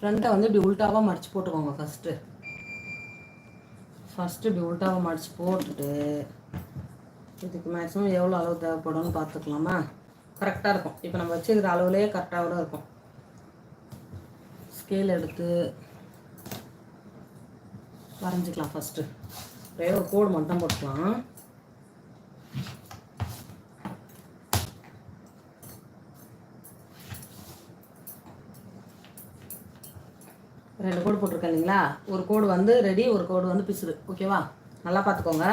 ஃப்ரண்ட்டை வந்து இப்படி உல்ட்டாவாக மடித்து போட்டுக்கோங்க ஃபஸ்ட்டு ஃபஸ்ட்டு இப்படி உல்ட்டாவாக மடித்து போட்டுட்டு இதுக்கு மேக்ஸிமம் எவ்வளோ அளவு தேவைப்படும்னு பார்த்துக்கலாமா? கரெக்டாக இருக்கும். இப்போ நம்ம வச்சுக்கிற அளவுலேயே கரெக்டாக கூட இருக்கும். ஸ்கேல் எடுத்து வரைஞ்சிக்கலாம் ஃபஸ்ட்டு ஒரே ஒரு கோடு மட்டும் போட்டுக்கலாம். ரெண்டு கோடு போட்டிருக்கேன் இல்லைங்களா? ஒரு கோடு வந்து ரெடி ஒரு கோடு வந்து பிசுறு ஓகேவா நல்லா பார்த்துக்கோங்க.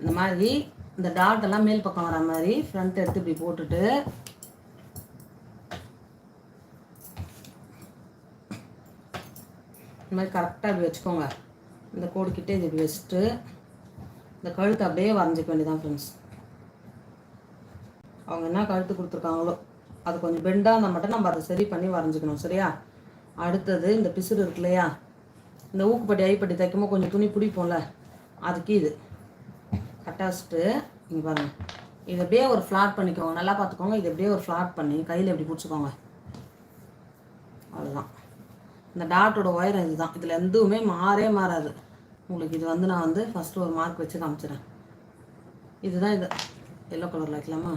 இந்த மாதிரி இந்த டாட் எல்லாம் மேல் பக்கம் வர மாதிரி ஃப்ரண்ட் எடுத்து இப்படி போட்டுட்டு இந்த மாதிரி கரெக்டாக இப்படி வச்சுக்கோங்க. இந்த கோடு கிட்டே இது இப்படி வச்சுட்டு இந்த கழுத்து அப்படியே வரைஞ்சிக்க வேண்டியதான் ஃப்ரெண்ட்ஸ் அவங்க என்ன கழுத்து கொடுத்துருக்காங்களோ அது கொஞ்சம் பெண்டாக இருந்தால் மட்டும் நம்ம அதை சரி பண்ணி வரைஞ்சிக்கணும் சரியா? அடுத்தது இந்த பிசுறு இருக்கு இல்லையா? இந்த ஊக்குப்பட்டி ஐப்பட்டி தைக்கும்போது கொஞ்சம் துணி பிடிப்போம்ல? அதுக்கு இது. கட்டாச்சிட்டு இங்கே பாருங்கள் இதை அப்படியே ஒரு ஃப்ளாட் பண்ணிக்கோங்க. நல்லா பார்த்துக்கோங்க. இதை அப்படியே ஒரு ஃப்ளாட் பண்ணி கையில் இப்படி பிடிச்சிக்கோங்க. அவ்வளோதான் இந்த டாட்டோட ஒயரம் இதுதான். இதில் எதுவுமே மாறே மாறாது. உங்களுக்கு இது வந்து நான் வந்து ஃபஸ்ட்டு ஒரு மார்க் வச்சு காமிச்சிடுறேன். இதுதான் இது. எல்லோ கலரில் வைக்கலாமா?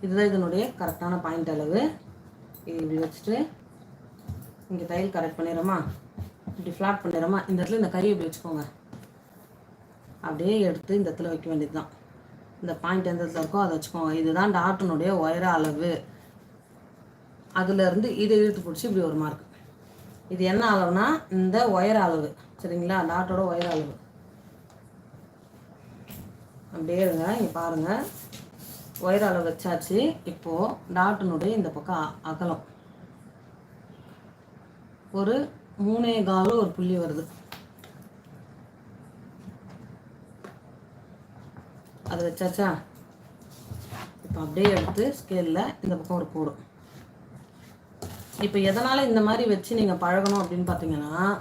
இதுதான் இதனுடைய கரெக்டான பாயிண்ட் அளவு. இது இப்படி வச்சுட்டு இங்கே தையல் கரெக்ட் பண்ணிடுறோமா? இப்படி ஃப்ளாட் பண்ணிடுறோமா? இந்த இடத்துல இந்த கறி இப்படி வச்சுக்கோங்க. அப்படியே எடுத்து இந்த இடத்துல வைக்க வேண்டியது தான் இந்த பாயிண்ட் எந்த இடத்துல இருக்கோ அதை வச்சுக்கோங்க. இதுதான் டாட்டினுடைய ஒயர அளவு. அதுலேருந்து இதை இழுத்து பிடிச்சி இப்படி ஒரு மார்க் இது என்ன அளவுனா? இந்த ஒயர் அளவு. சரிங்களா? டாட்டோட ஒயர் அளவு. அப்படியே இருங்க. இங்கே பாருங்கள் ஒயர் அளவு வச்சாச்சு. இப்போது டாட்டினுடைய இந்த பக்கம் அ- அகலம். ஒரு மூணே கால் ஒரு புள்ளி வருது. அது வச்சாச்சா? இப்போ அப்படியே எடுத்து ஸ்கேலில் இந்த பக்கம் ஒரு போடும் இப்போ எதனால் இந்த மாதிரி வச்சு நீங்கள் பழகணும் அப்படின்னு பார்த்தீங்கன்னா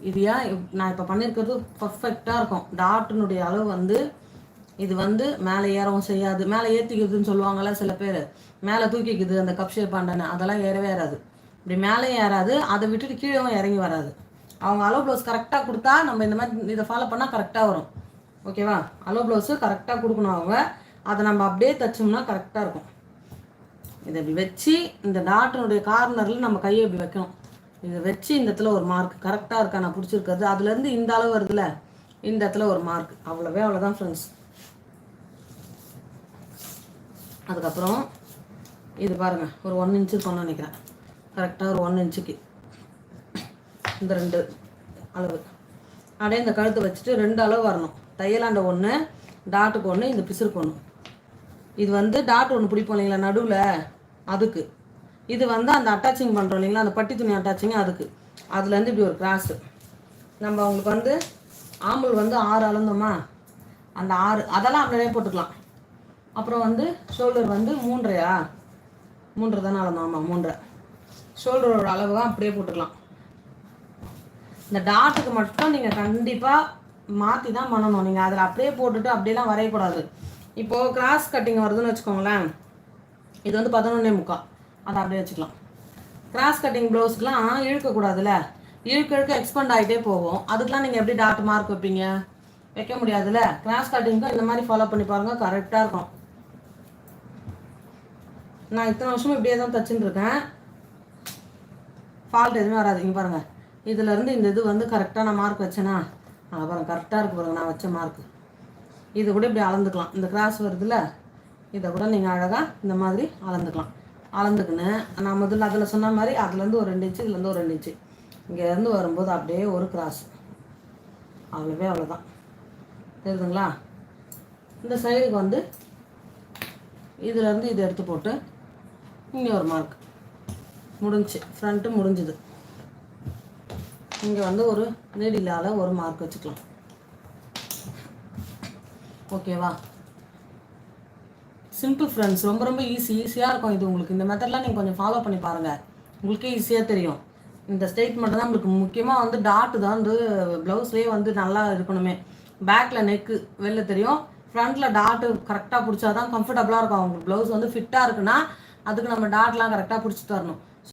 இது ஏன் இப்- நான் இப்போ பண்ணியிருக்கிறது பர்ஃபெக்டாக இருக்கும். டாட்டினுடைய அளவு வந்து இது வந்து மேலே ஏறவும் செய்யாது. மேலே ஏற்றிக்கிறதுன்னு சொல்லுவாங்கள்ல சில பேர். மேலே தூக்கிக்குது அந்த கப் ஷேப் அதெல்லாம் ஏறவே ஏறாது. இப்படி மேலே ஏறாது அதை விட்டுட்டு கீழேவும் இறங்கி வராது. அவங்க அலோ ப்ளவுஸ் கரெக்டாக கொடுத்தா நம்ம இந்த மாதிரி இதை ஃபாலோ பண்ணால் கரெக்டாக வரும். ஓகேவா அலோ ப்ளவுஸு கரெக்டாக கொடுக்கணும் அவங்க. அதை நம்ம அப்படியே தைச்சோம்னா கரெக்டாக இருக்கும். இதை இப்படி வச்சு இந்த டாட்டினுடைய கார்னரில் நம்ம கையை இப்படி வைக்கணும். இதை வச்சு இந்த இடத்துல ஒரு மார்க் கரெக்டாக இருக்கா? நான் பிடிச்சிருக்கிறது. அதுலேருந்து இந்த அளவு வருதுல்ல? இந்த இடத்துல ஒரு மார்க் அவ்வளோவே அவ்வளோதான் ஃப்ரெண்ட்ஸ் அதுக்கப்புறம் இது பாருங்கள் ஒரு ஒன் இன்ச்சு இருக்கணும்னு நினைக்கிறேன். கரெக்டாக ஒரு ஒன் இன்ச்சுக்கு. இந்த ரெண்டு அளவு. அப்படியே இந்த கழுத்தை வச்சுட்டு ரெண்டு அளவு வரணும். தையலாண்ட ஒன்று டாட்டுக்கு ஒன்று இந்த பிசுருக்கு ஒன்று இது வந்து டாட் ஒன்று பிடிப்போம் இல்லைங்களா நடுவில்? அதுக்கு. இது வந்து அந்த அட்டாச்சிங் பண்ணுறோம் இல்லைங்களா அந்த பட்டி துணி அட்டாச்சிங் அதுக்கு. அதுலேருந்து இப்படி ஒரு கிராஸு நம்ம அவங்களுக்கு வந்து ஆம்பல் வந்து ஆறு அளந்தோமா? அந்த ஆறு அதெல்லாம் அப்படியே போட்டுக்கலாம். அப்புறம் வந்து ஷோல்டர் வந்து மூன்றையா மூன்று தானே அளந்தோம் ஆமாம் மூன்றரை. ஷோல்டரோட அளவு தான் அப்படியே போட்டுக்கலாம். இந்த டாட்டுக்கு மட்டும் நீங்கள் கண்டிப்பாக மாற்றி தான் பண்ணணும். நீங்கள் அதில் அப்படியே போட்டுட்டு அப்படியெல்லாம் வரையக்கூடாது. இப்போது கிராஸ் கட்டிங் வருதுன்னு வச்சுக்கோங்களேன். இது வந்து பதினொன்னே முக்கால் அதை அப்படியே வச்சுக்கலாம். கிராஸ் கட்டிங் ப்ளவுஸ்க்குலாம் இழுக்கக்கூடாதுல்ல. இழுக்க இழுக்க எக்ஸ்பெண்ட் ஆகிட்டே போகும். அதுக்கெலாம் நீங்கள் எப்படி டாட் மார்க் வைப்பீங்க? வைக்க முடியாதுல்ல. கிராஸ் கட்டிங்க்கும் இந்த மாதிரி ஃபாலோ பண்ணி பாருங்கள் கரெக்டாக இருக்கும். நான் இத்தனை வருஷமும் இப்படியே தான் தச்சுன்னு இருக்கேன். ஃபால்ட் எதுவுமே வராது. இங்கே பாருங்கள் இதுலேருந்து இந்த இது வந்து கரெக்டாக நான் மார்க் வச்சேனா அப்புறம் பாருங்க கரெக்டாக இருக்குது பாருங்கள் நான் வச்ச மார்க் இது கூட இப்படி அளந்துக்கலாம். இந்த கிராஸ் வருதுல்ல இதை கூட நீங்கள் அழகாக இந்த மாதிரி அளந்துக்கலாம். அளந்துக்கின்னு நான் முதல்ல அதில் சொன்ன மாதிரி அதுலேருந்து ஒரு ரெண்டு இன்ச்சு இதுலேருந்து ஒரு ரெண்டு இன்ச்சு இங்கேருந்து வரும்போது அப்படியே ஒரு கிராஸ் அவ்வளோவே அவ்வளோதான் தெரியுதுங்களா? இந்த சைடுக்கு வந்து இதுலேருந்து இதை எடுத்து போட்டு இங்கே ஒரு மார்க் முடிஞ்சு ஃப்ரண்ட்டு முடிஞ்சுது. இங்கே வந்து ஒரு நீடிலால் ஒரு மார்க் வச்சுக்கலாம். ஓகேவா சிம்பிள் ஃப்ரெண்ட்ஸ் ரொம்ப ரொம்ப ஈஸி ஈஸியாக இருக்கும் இது உங்களுக்கு. இந்த மெத்தட்லாம் நீங்கள் கொஞ்சம் ஃபாலோ பண்ணி பாருங்கள் உங்களுக்கே ஈஸியாக தெரியும். இந்த ஸ்டேட்மெண்ட் தான் உங்களுக்கு முக்கியமாக வந்து டாட்டு தான் வந்து ப்ளவுஸ்லேயே வந்து நல்லா இருக்கணுமே. பேக்கில் நெக்கு வெளில தெரியும். ஃப்ரண்ட்டில் டாட்டு கரெக்டாக பிடிச்சா தான் கம்ஃபர்டபுளாக இருக்கும். உங்களுக்கு ப்ளவுஸ் வந்து ஃபிட்டாக இருக்குன்னா அதுக்கு நம்ம டாட்லாம் கரெக்டாக பிடிச்சி தரணும்